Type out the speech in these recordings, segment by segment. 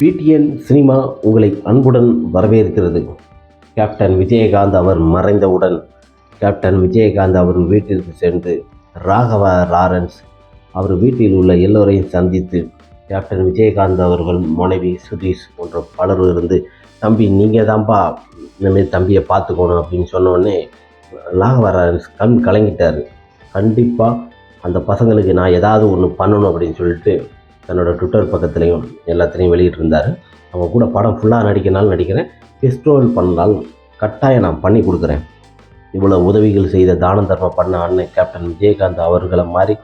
PTN cinema உங்களை அன்புடன் வரவேற்கிறது. கேப்டன் விஜயகாந்த் அவர் மறைந்தவுடன் கேப்டன் விஜயகாந்த் அவர் வீட்டிற்கு சென்று ராகவ லாரன்ஸ் அவர் வீட்டில் உள்ள எல்லோரையும் சந்தித்து கேப்டன் விஜயகாந்த் அவர்கள் மனைவி சுதீஷ் போன்ற பலரும் இருந்து தம்பி நீங்கள் தான்ப்பா இந்தமாரி தம்பியை பார்த்துக்கணும் அப்படின்னு சொன்னோடனே ராகவ லாரன்ஸ் கண் கலங்கிட்டார். கண்டிப்பாக அந்த பசங்களுக்கு நான் ஏதாவது ஒன்று பண்ணணும் அப்படின்னு சொல்லிட்டு தன்னோட ட்விட்டர் பக்கத்துலேயும் எல்லாத்துலேயும் வெளியிட்டிருந்தார். அவங்க கூட படம் ஃபுல்லாக நடிக்கனாலும் நடிக்கிறேன். ஃபெஸ்டிவல் பண்ணாலும் கட்டாயம் நான் பண்ணி கொடுக்குறேன். இவ்வளோ உதவிகள் செய்த தானம் தர்மம் பண்ண அண்ணன் கேப்டன் விஜயகாந்த் அவர்களை மாதிரி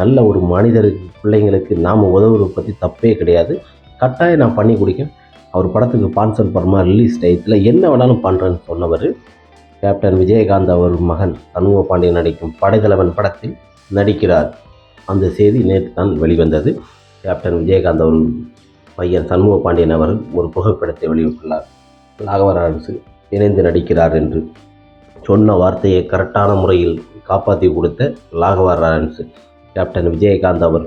நல்ல ஒரு மனிதருக்கு பிள்ளைங்களுக்கு நாம் உதவுறதை பற்றி தப்பே கிடையாது. கட்டாயம் நான் பண்ணி கொடுக்கேன். அவர் படத்துக்கு பான்சர் பர்மா ரிலீஸ் டயத்தில் என்ன வேணாலும் பண்ணுறேன்னு சொன்னவர் கேப்டன் விஜயகாந்த் அவர் மகன் சண்முக பாண்டியன் நடிக்கும் படைத்தலைவன் படத்தில் நடிக்கிறார். அந்த செய்தி நேற்று தான் வெளிவந்தது. கேப்டன் விஜயகாந்த் அவர்கள் பையன் சண்முக பாண்டியன் அவர் ஒரு புகைப்படத்தை வெளியிட்டுள்ளார். ராகவர அரசு இணைந்து நடிக்கிறார் என்று சொன்ன வார்த்தையை கரெக்டான முறையில் காப்பாற்றி கொடுத்த லாகவர் லாரன்ஸ் கேப்டன் விஜயகாந்த் அவர்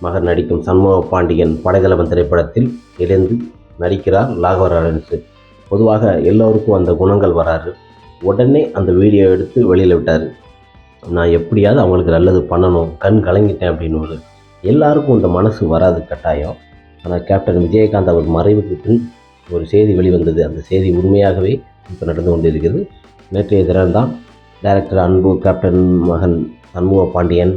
மகன் நடிக்கும் சண்முக பாண்டியன் படைதளவன் திரைப்படத்தில் இணைந்து நடிக்கிறார் லாகவ லாரன்ஸ் பொதுவாக எல்லோருக்கும் அந்த குணங்கள் வராரு உடனே அந்த வீடியோ எடுத்து வெளியில் விட்டார். நான் எப்படியாவது அவங்களுக்கு நல்லது பண்ணணும் கண் கலங்கிட்டேன் அப்படின்னு ஒரு எல்லாருக்கும் இந்த மனசு வராது கட்டாயம். ஆனால் கேப்டன் விஜயகாந்த் அவர் மறைவுக்கு பின் ஒரு செய்தி வெளிவந்தது. அந்த செய்தி உண்மையாகவே இப்போ நடந்து கொண்டிருக்கிறது. நேற்றைய தினம்தான் டைரக்டர் அன்பு கேப்டன் மகன் சண்முக பாண்டியன்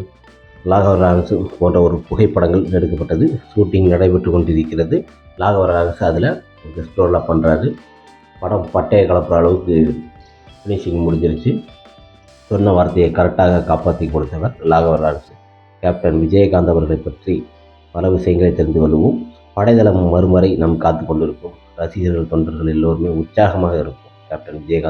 லாகவர் அரசு போன்ற ஒரு புகைப்படங்கள் எடுக்கப்பட்டது. ஷூட்டிங் நடைபெற்று கொண்டிருக்கிறது. லாகவர அரசு அதில் கெஸ்ட் ரோலாக பண்ணுறாரு படம் பட்டையை கலப்புற அளவுக்கு ஃபினிஷிங் முடிஞ்சிருச்சு. சொன்ன வார்த்தையை கரெக்டாக காப்பாற்றி கொடுத்தவர் லாகவர அரசு கேப்டன் விஜயகாந்த் அவர்களை பற்றி பல விஷயங்களை தெரிந்து கொள்வோம். படைதளம் மறுமுறை நாம் காத்து கொண்டிருக்கும் ரசிகர்கள் தொண்டர்கள் எல்லோருமே உற்சாகமாக இருக்கும் கேப்டன் விஜயகாந்த்